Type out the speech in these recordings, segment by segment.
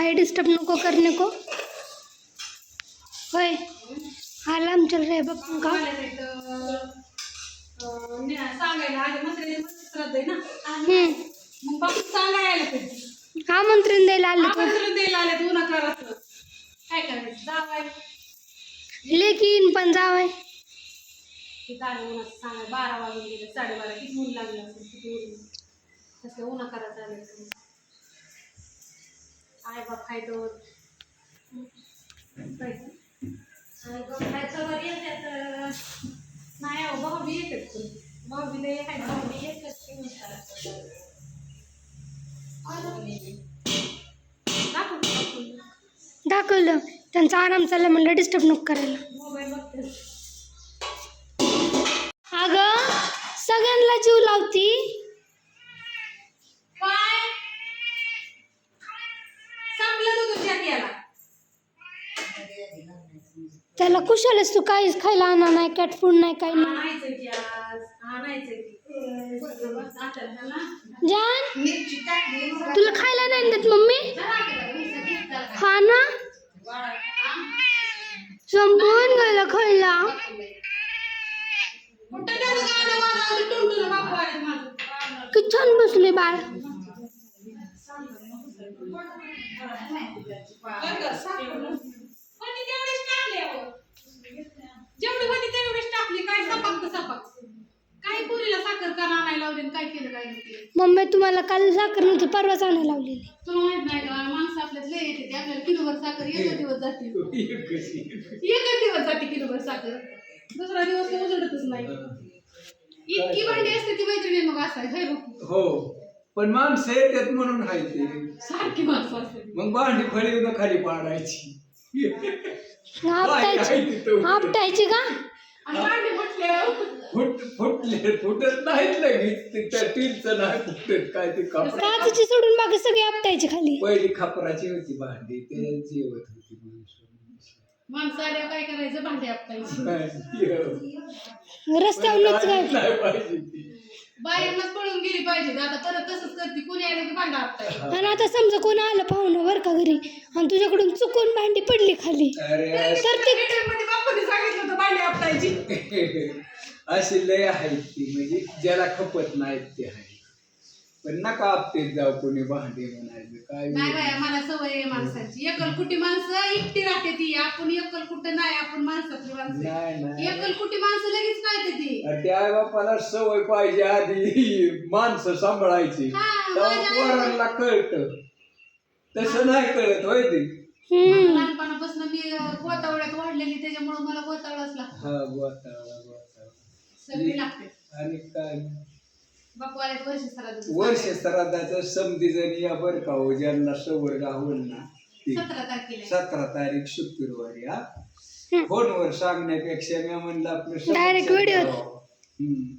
है डिस्टर्ब नको करने को होय. आलाम चल रहा है बप्पू का आमंत्रण द्यायला आले तो लेकीन पण जावाय. बारा वाजून गेले साडेबारा किती ऊन लागलं असेल किती ऊन. उन्हा करायचं येतात नाही अहो येतात पण. येतात की म्हणतात. दाखवलं. त्यांचा आराम चालला म्हणलं डिस्टर्ब नको करायला. मोबाईल बघते. अगं सगळ्यांना जीव लावती काय संपलं तू तुझ्या केला त्याला कुशालच तू? काहीच खायला आणा नाही कॅट फूड नाही काही नाही. आणायचं की आज? आणायचं की? बस आता ना जान तुला खायला नाही देत मम्मी? हा ना? संपून गेला खायला. कुठं गेलं गाणं वाजवलं, टुनटुन बापू आले माझं. कि छान बसले बाळ का, साखर. होती तेवढीच टाकली अहो. जेवढी होती तेवढीच टाकली काय सपाक तर सपाक काही पुरीला साखर का आणायला लावली आणि काय केलं काय नाही केलं. तुम्हाला काल साखर नव्हती परवाच आणायला लावलेली. तुला माहीत नाही का? माणसं आपल्यात लय येते. ते आपल्याला किलोभर साखर एक दिवस जाते. एकच. दिवस जाते किलोभर साखर. दुसरा दिवस तर उजडतच नाही. इतकी भांडी असते ती मैत्रिणी मग असाय हे बघ. हो. पण माणसं येतात म्हणून आहे ते. सारखी माणसं असते. मग भांडी फळी न खाली पाडायची. आपटायची. आपटायची का? फुट फुटले फुटत नाहीत लगेच. ते त्या टीलचं नाही फुटत काय ते काचची सोडून बाकी सगळी आपटायची खाली. पहिली खापराची होती भांडी ते जेवत होती माणसं. माणसं आल्यावर काय करायचं? भांडी आपटायची. रस्त्यावरच काय नाही पाहिजे ती. बाहेरनच पळून गेली पाहिजे. आता परत तसंच करते. कोणी आलं की भांडा आणि आता समजा कोण आलं पाहुणं बरं का घरी आणि तुझ्याकडून चुकून भांडी पडली खाली. अरे तर ते मध्ये बापूने सांगितलं होतं भांडी आपटायची अशी लय आहेत ती म्हणजे ज्याला खपत नाहीत ते आहे पण नका आपतेच जाऊ कोणी भांडे म्हणायचं? काय नाही बाया मला सवय आहे माणसांची. एकलकुटी माणसं एकटी राहते ती. आपण एकलकुट नाही आपण माणसातली माणसं नाही नाही एकलकुटी माणसं लगेच काय ती. त्या बापाला सवय पाहिजे आधी. माणसं सांभाळायची. हा, तेव्हा माझ्या आई- पोरांना कळत. तसं नाही कळत होय ते? लहानपणापासून मी गोतावळ्यात वाढलेली त्याच्यामुळे मला गोतावळाच लागतो. हा गोतावळा गोतावळा. सगळी लागते. आणि काय? वर्ष श्राद्धाचं समधी जण या बरं का हो ज्यांना सवर गावल ना सतरा तारीख शुक्रवारी हा फोनवर सांगण्यापेक्षा मी म्हणलं आपलं video. जावं. हम्म.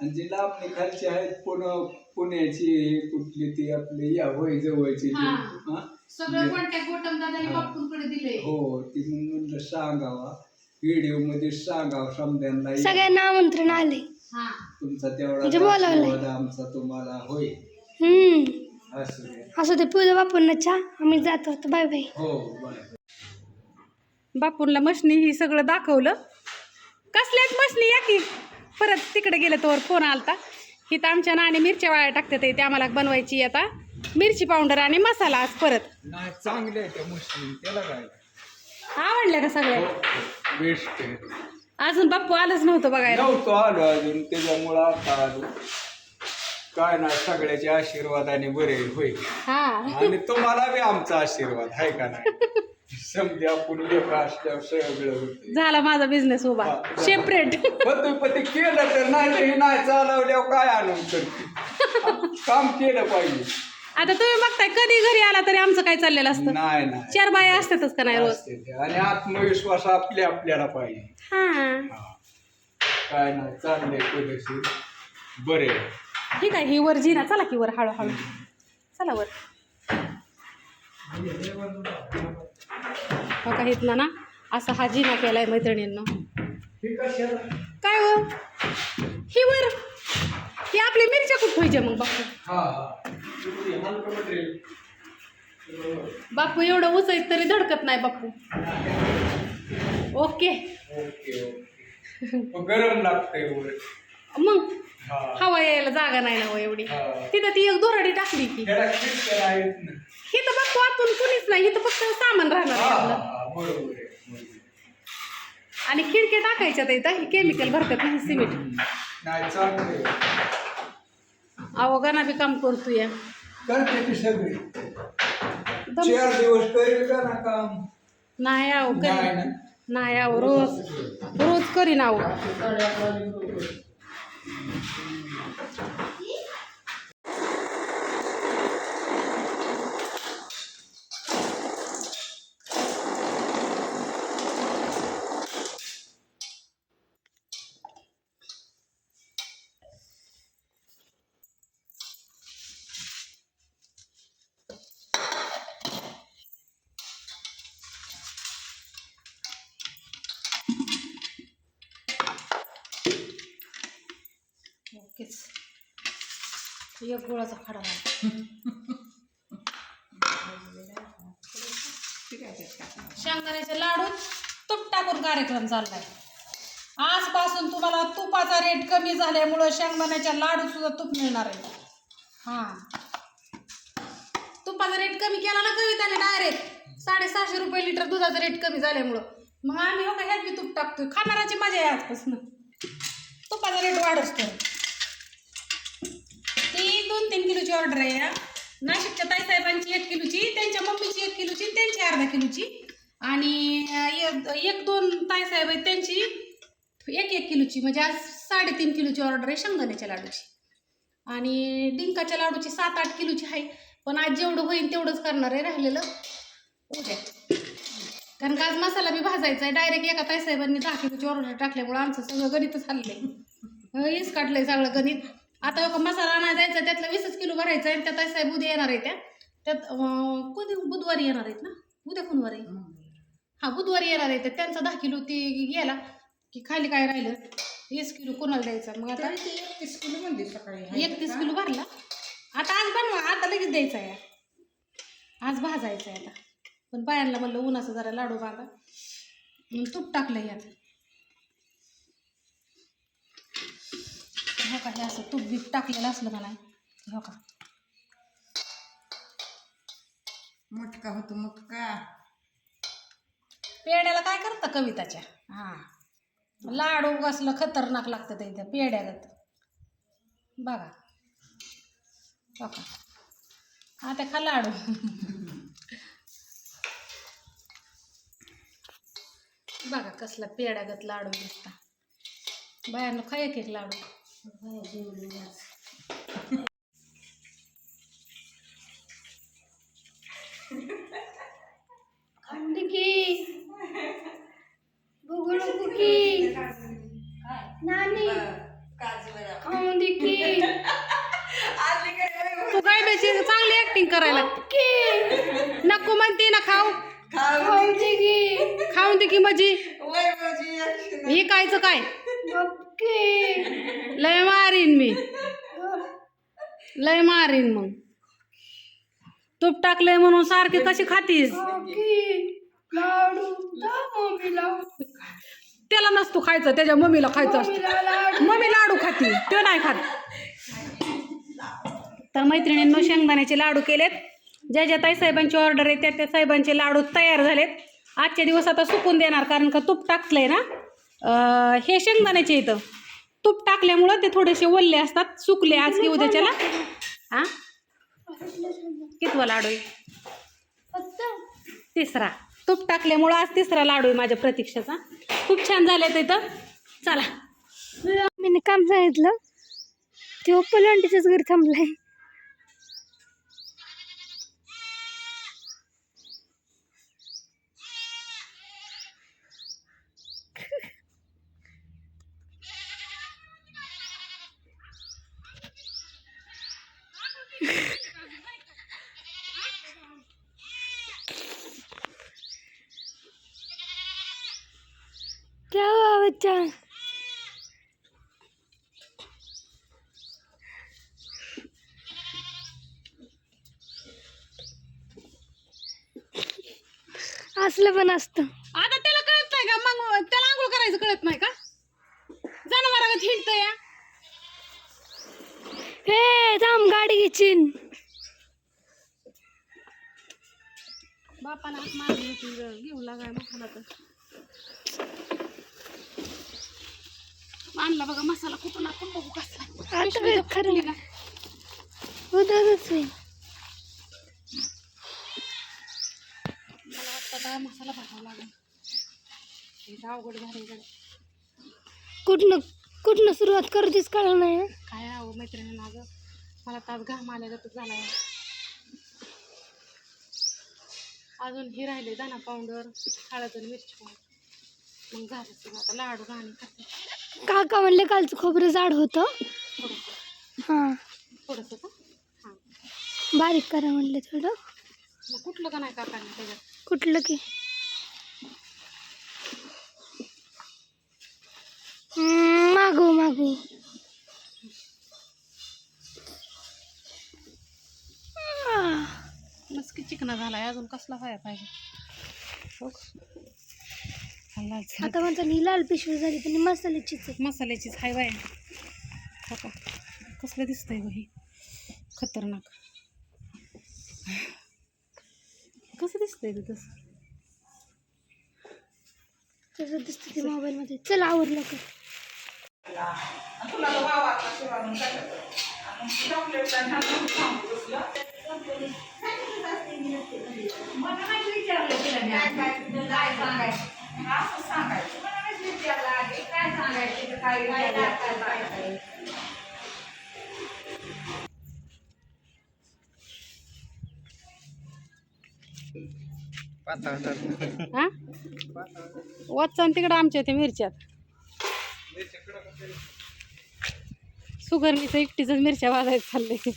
आणि जी लांबणी खालची आहेत पुणे पुण्याची कुठली ती आपली या होय जवळची. हा. हा? हा. हो ती म्हणलं सांगावा व्हिडिओमध्ये सांगावं समद्यांना सगळ्यांना आमंत्रण आले हा तुमचा तेवढा म्हणजे. आशीर्वाद आमचा तुम्हाला होय. हम्म. असू ते पूजा बापूंना आम्ही जातो आता. Bye bye. हो बाय. बापूंला मशनी ही सगळं दाखवलं. कसल्याच मशनी या की? परत तिकडे गेलं तर फोन आलता. इथं आमच्या नाणे मिरच्या वाळ्या टाकतात ते आम्हाला बनवायची आता. मिरची पावडर आणि मसाला आज परत. नाही चांगले आवडल्या का सगळ्या? बेस्ट आहे अजून बाप्पू आलंच नव्हतं बघायला. नव्हतो आलो अजून त्याच्यामुळं आता आलो. काय ना सगळ्याच्या आशीर्वादाने बरे होईल हा. आणि तुम्हाला बी आमचा आशीर्वाद आहे का नाही? समजे आपण लेखा असल्यावर सगळं होते. झाला माझा बिझनेस उभा. हा. सेपरेट पण पण ते केलं तर नाही नाही चालवल्यावर काय करते काम केलं पाहिजे. आता तुम्ही बघताय कधी घरी आला तरी आमचं काय चाललेलं असतं? नाही नाही. चार बाया असतातच का नाही रोज? असते ते. आणि आत्मविश्वास आपल्या आपल्याला पाहिजे. हा. हा. काय नाही चाललंय पद्धतशीर बरे ठीक आहे ही वर जिना. चला की वर हळूहळू. चला वर. हो का इथनं ना? असा हा जिना केलाय मैत्रिणींना. काय हो? ही वर. ही आपली मिरच्या कुठं व्हायच्या मग हा हा. मटेरियल बापू एवढं उचायच तरी धडकत नाही बापू. ओके. गरम लागतंय वर मग? हा. हवा यायला जागा नाही ना हो एवढी. हा. तिथं ती एक दोरडी टाकली की. ना. इथं बापू आपण कुणीच नाही. इथं फक्त सामान राहणार हा हा, हा. आणि खिडक्या टाकायच्या इथं हे. केमिकल भरतात नाही सिमेंट. अहो गाणा बी काम करतो या करते ती सगळी. दम- चार दिवस करेल का ना काम? नाही अहो नाही करी नाही अहो रोज रोज करीन अहो एक गुळाचा खडा शेंगदाण्याचे लाडू तूप टाकून कार्यक्रम चाललाय. आजपासून तुम्हाला तुपाचा रेट कमी झाल्यामुळं शेंगदाण्याच्या लाडू सुद्धा तूप मिळणार आहे. हां. तुपाचा रेट कमी केला ना कविताने डायरेक्ट साडेसहाशे रुपये लिटर दुधाचा रेट कमी झाल्यामुळं. मग आम्ही हो का ह्यात मी तूप टाकतोय? खाणाराची मजा आहे आजपासून. तुपाचा रेट वाढच तर दोन तीन किलोची ऑर्डर आहे या. नाशिकच्या ताईसाहेबांची एक किलोची त्यांच्या मम्मीची एक किलोची त्यांची अर्धा किलोची. आणि एक- एक दोन ताईसाहेब आहेत त्यांची एक एक किलोची. म्हणजे आज साडेतीन किलोची ऑर्डर आहे शेंगदाण्याच्या लाडूची. आणि डिंकाच्या लाडूची सात आठ किलोची आहे. पण आज जेवढं होईल तेवढंच करणार आहे राहिलेलं. उद्या कारण का आज मसाला बी भाजायचा आहे. डायरेक्ट एका ताईसाहेबांनी दहा किलोची ऑर्डर टाकल्यामुळं आमचं सगळं गणितच हल्लंय हेच काढलंय सगळं गणित. आता बघा मसाला आणायला जायचा त्यातला वीसच किलो भरायचा आणि त्या ताईसाहेब उद्या येणार आहे त्या. त्यात कधी बुधवारी येणार आहेत ना? उद्या कोणवार? आहे हा बुधवारी येणार आहे तर त्यांचा दहा किलो ते गेला की खाली काय राहिलं? वीस किलो कोणाला द्यायचा? मग आता एकतीस किलो म्हणजे सकाळी. एकतीस किलो भरला. आता आज बनवा आता लगेच द्यायचा आहे. आज भाजायचं आहे आता. पण बायांना म्हणलं उन्हाचं जरा लाडू बांधा. तूप टाकलं यात. हो का हे असं तूप बीप टाकलेलं असलं का नाही? हो का? मटका होतो मटका पेड्याला काय करता कविताच्या? हां. लाडू कसलं खतरनाक लागतं ते इथं पेड्यागत बघा. हो का? आता खा लाडू. बघा कसला पेड्यागत लाडू दिसता. बायानं खा एक एक लाडू. 我也不用留了 टाकलंय म्हणून सारखी कशी खातीस? त्याला नसतो खायचं त्याच्या मम्मीला खायचं असतं. मम्मी लाडू खाती ते नाही खात. तर मैत्रिणींनो शेंगदाण्याचे लाडू केलेत. ज्या ज्या ताई साहेबांची ऑर्डर आहे त्या त्या साहेबांचे लाडू तयार झालेत. आजच्या दिवस आता सुकून देणार कारण का तूप टाकलंय ना? हे शेंगदाण्याचे इथं. तूप टाकल्यामुळं ते थोडेसे ओल्ले असतात सुकले आज की उद्याच्याला. हां कितवा लाडू आहे? फक्त? तिसरा. तूप टाकल्यामुळं आज तिसरा लाडू आहे माझ्या प्रतीक्षाचा. खूप छान झाले इथं चला. मी काम सांगितलं. तो पलांटीच्याच घरी थांबलाय क्या बच्चा असलं पण असतं. आता त्याला कळत नाही का? मग त्याला आंघोळ करायचं कळत नाही का? जनावरागत हिंडत या. हे थांब गाडी घेचीन. हात होती ग, घेऊ लागाय तर. आणला बघा मसाला कुठून आपण बघू कसला. आता पिशवीत काय खरं फुटली का? उद्याच होईल मला वाटतं आता मसाला भरावा लागेल. अवघड झाले कुठनं कुठनं सुरुवात करतेस कळलं नाही? काय अहो मैत्रिणी माझं मला तास घाम आल्यागत झाला अजून हे राहिले दाना पावडर हळद आणि मिरची पावडर. मग झालं सगळं. आता लाडू करते काका म्हणले कालचं खोबरं जाड होतं. हां. थोडंसं का? बारीक करा म्हणले थोडं. मग कुठलं का नाही काकांनी त्याच्यात? कुठलं की? हम्म, मागू मागू. आह, मस्की चिकना झालाय अजून कसला व्हायला पाहिजे? हो का? लाल. आता म्हणता ही लाल पिशवी झाली पण मसाल्याचीच आहे. मसाल्याचीच हाय बाय. हो का कसलं दिसतंय गं हे? खतरनाक. कसं दिसतंय गं तसं? तसं दिसतं ते मोबाईलमध्ये? चल आवरलं का? हा? वाचन तिकडं आमच्या त्या मिरच्यात सुगरणीचं एकटीच मिरच्या भाजायचं चाललंय.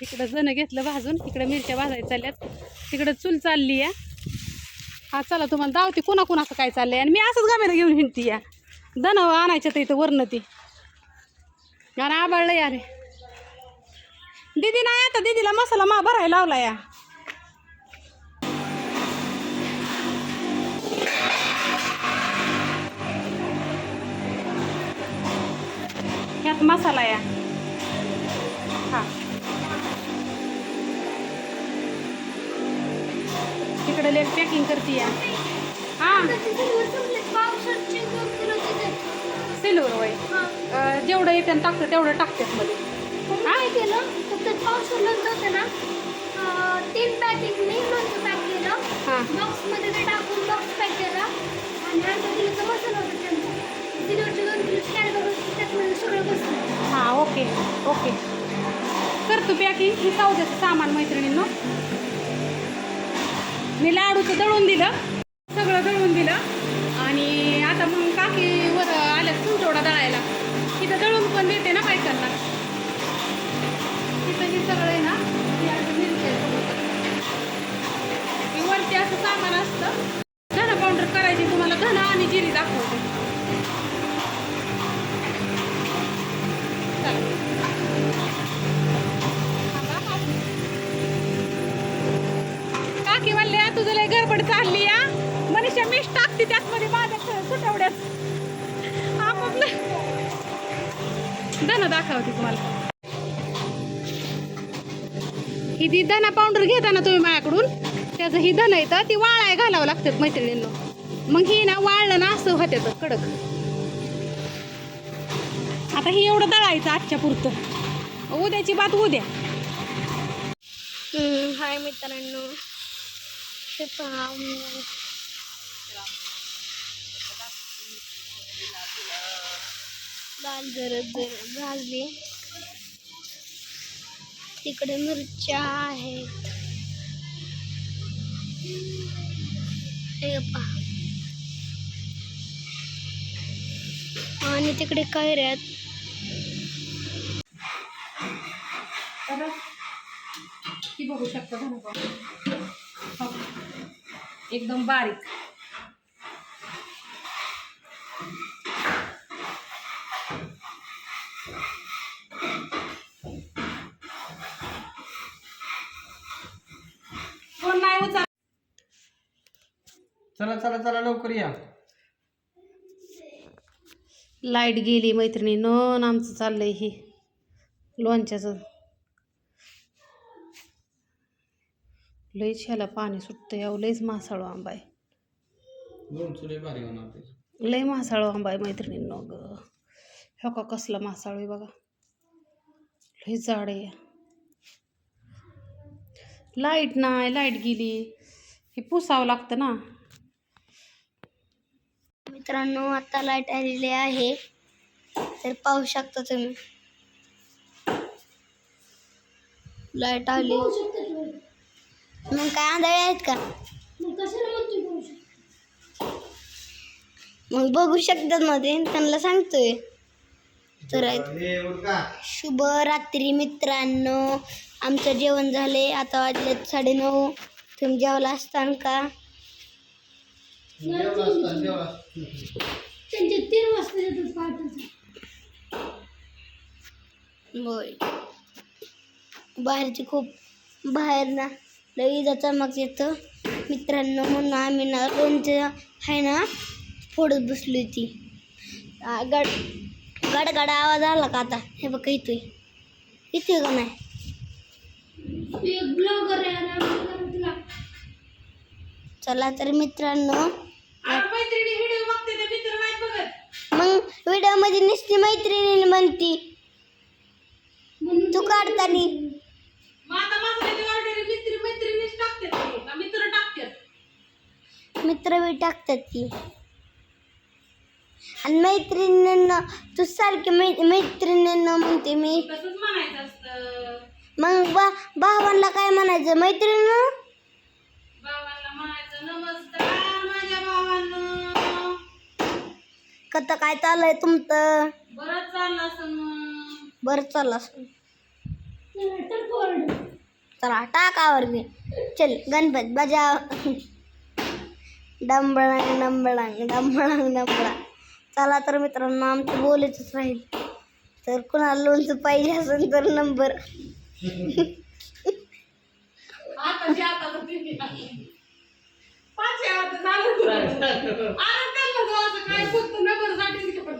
तिकडं जण घेतलं भाजून तिकडं मिरच्या भाजायच्या चालल्यात. तिकडं चूल चालली या हा चला तुम्हाला दावते. कुणा कुणाचं काय चाललंय? आणि मी असंच गामेला घेऊन हिंडती या. दण आणायच्या तर इथं वरनं ती. आणि आबाळलं या रे. दीदी नाही आता. दीदीला मसाला मा भरायला लावला या. ह्यात मसाला या. तिकडे लेट पॅकिंग करते या. सिल्वर वय जेवढं येते आणि टाकतं तेवढं टाकतात मध्ये. काय केलं फक्त पावसाळ्यात होतं ना तीन पॅकिंग मी लोणचं पॅक केलं हां. बॉक्समध्ये ते टाकून बॉक्स पॅक केला आणि अर्धा किलोचा मसाला होता त्यांचा दोन किलो स्कॅन करून त्याच्यामध्ये सगळं बसलं हां ओके ओके करतो पॅकिंग ही सावद्याचं सामान मैत्रिणींना. मी लाडूचं दळून दिलं. सगळं दळून दिलं. आणि आता मग काकी वर आल्या तुमचोडा दळायला. तिथं दळून पण देते ना. घेता ना तुम्ही माझ्याकडून त्याचं ही धन येतं ती वाळाय घालावं लागतात मैत्रिणींना. मग ही ना वाळलं ना असं होत्याचं कडक. आता हे एवढं दळायचं आजच्या पुरतं. उद्याची बात उद्या. हाय मित्रांनो. ते पहा अं, दाल जर भाजली तिकडे मिरच्या आहेत. पहा आणि तिकडे काय तर ती बघू शकता हो. एकदम बारीक कोण नाही उचल चला चला चला लवकर या लाइट गेली मैत्रिणी न आमचं चाललंय ही. लोणच्याचं. लईच ह्याला पाणी सुटतं यावं लईच मासाळू आंबा आहे. लई मासाळू आंबा आहे मैत्रिणी न ग. ह्यो का कसला मासाळू आहे बघा. लई जाड आहे. लाइट नाही लाइट गेली. हे पुसावं लागतं ना. मित्रांनो आता लाइट आलेली आहे. तर पाहू शकता तुम्ही. लाइट आली. मग काय आंधळे आहेत का? मग बघू शकतात मध्ये त्यांना सांगतोय. तर शुभ रात्री मित्रांनो. आमचं जेवण झाले आता वाजले साडेनऊ. तुम्ही जेवला असताना का? त्यांचे तीन वाजता येतात पहाटेचं होय. बाहेरची खूप बाहेर ना लई चमक येतं. मित्रांनो म्हणून आम्ही ना लोणचं आहे ना फोडत बसली होती. गड गडगड आवाज आला का आता? हे बघ येतोय येतोय का नाही? चला तर मित्रांनो मैत्रिणी व्हिडिओ बघते ते मित्र नाही बघत. मग व्हिडिओमध्ये नुसती मैत्रिणी म्हणती तू काढतानी आता ऑर्डर मित्र मैत्रिणीच टाकतात का मित्र टाकतात? मित्र बी टाकतात की. आणि मैत्रिणींना तू सारखी मै मैत्रिणींना म्हणते मी. तसंच म्हणायचं असतं. मग बा भावांना काय म्हणायचं? मैत्रिणी बाबांना म्हणायचं नमस्कार माझ्या भावांनो कथं काय चाललंय तुमचं? बरं चाललं असं मग. बरं चाललं असं. चला टाकावर घे चल गणपत बजाव. डंबळांग डंबळांग डंबळांग डंबळा चला तर मित्रांनो आमचं बोलायचंच राहील. तर कुणाला लोणचं पाहिजे असेल तर नंबर. आता पाच वेळा तर झालं तुला. अरे त्यांना तो असं काय फक्त नंबरसाठीच की पण.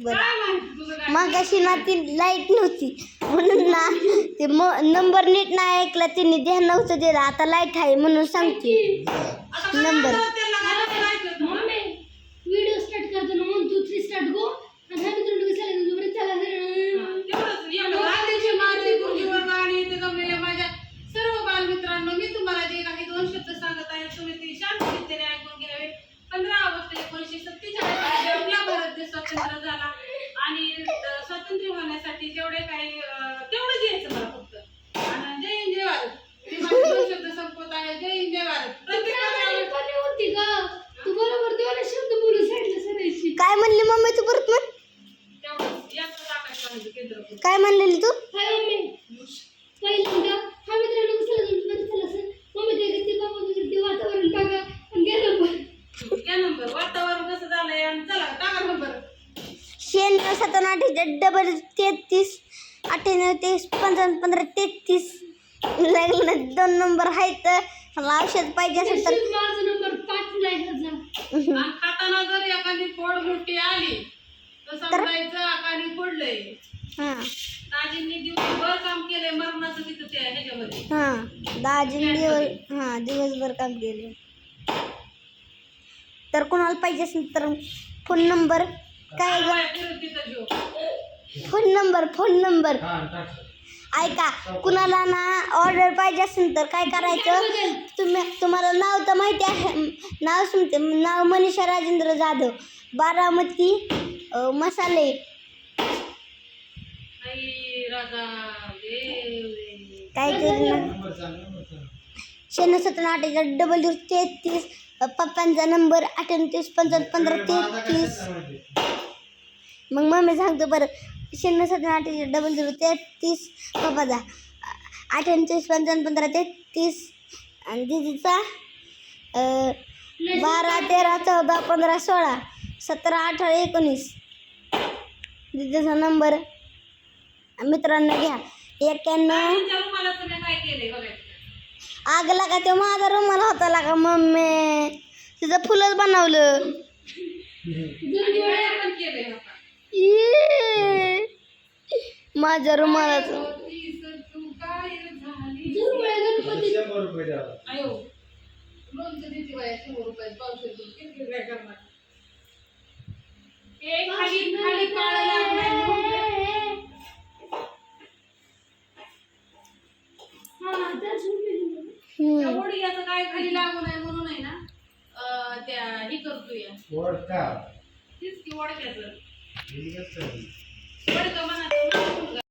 बरं काय माहिती तुझं काय मग अशी ना ती लाइट नव्हती म्हणून ना ते नंबर नीट नाही ऐकला त्यांनी ध्यान नव्हतं दिलं आता लाइट आहे म्हणून सांगते आता काय नंबर घरात राहायचं ना. व्हिडिओ स्टार्ट करतो ना one two three start go आणि हा मित्र तेवढंच एवढं गांधीजी महाराज गुरुजीवर गाणी ते जमलेल्या माझ्या सर्व बालमित्रांनो मी तुम्हाला जे काही दोन शब्द सांगत आहे तुम्ही ते शांततेने ऐकून घ्यावे पंधरा ऑगस्ट एकोणीसशे सत्तेचाळीस आपला भारत देश स्वतंत्र झाला आणि अं, स्वातंत्र्य होण्यासाठी जेवढे काही अं, तेवढं द्यायचं मला फक्त आणि जय हिंद जय भारत मी माझे दोन शब्द संपवत आहे जय हिंद जय भारत प्रत्येकाला होती का तू बरोबर दोन शब्द बोलू सांगितलं सरायची काय म्हणली मम्मी तू परत म्हण तेवढं याचं टाकायचं केंद्र काय म्हणलेली तू पहिल्यांदा हा मित्रांनो कसं झालं चला सर मम्मी ते ते बाबा तुझे ते वातावरण बघा आणि गेलं पण घ्या नंबर वातावरण कसं झालंय आणि चला टाका नंबर शहाण्णव सत्तावन्न अठ्ठेचाळीस डबल तेहतीस अठ्ठ्याण्णव तेवीस पंचावन्न पंधरा तेहतीस लागलं दोन नंबर आहेत मला औषध पाहिजे असेल तर माझा नंबर पाच नाही आणि खाताना जर एखादी फोड मोठी आली तर समजायचं आकानी फोडलंय. हां. दाजींनी दिवसभर काम केलंय मरणाचं तिथं त्या ह्याच्यामध्ये. हां. दाजीने दिवस हां दिवसभर काम केले तर कोणाला पाहिजे असेल तर फोन नंबर काय ग? तिथं फोन नंबर फोन नंबर. हा टाक. ऐका कुणाला ना ऑर्डर पाहिजे असेल तर काय करायचं? तुम्ही तुम्हाला नाव तर माहिती आहे. नाव सांगते नाव मनीषा राजेंद्र जाधव. बारामती मसाले. आई राजा देव. रे. काहीतरी ना. नंबर सांग नंबर सांग शहाण्णव सत्तावन्न अठ्ठेचाळीस डबल झिरो तेहतीस पप्पांचा नंबर अठ्ठ्याण्णव पंचावन्न पंधरा तेहतीस. मग मम्मी सांगतो बरं शहाण्णव सत्तावन्न अठ्ठेचाळीस डबल झिरो तेहतीस पप्पाचा अठ्ठ्याण्णव पंचावन्न पंधरा तेहतीस आणि दिदीचा बारा तेरा चौदा पंधरा सोळा सतरा अठरा एकोणीस. दिदीचा नंबर मित्रांनो घ्या. एक्क्याण्णव आग लागा ते माझा रुमाल होता लागा मम्मी? तिचं फुलच बनवलं. माझ्या रुमालाचं काय खाली लागू नये म्हणून आहे ना अं, त्या हे करतोय. तीच की वडक्याचं. Bueno, toma, toma, toma.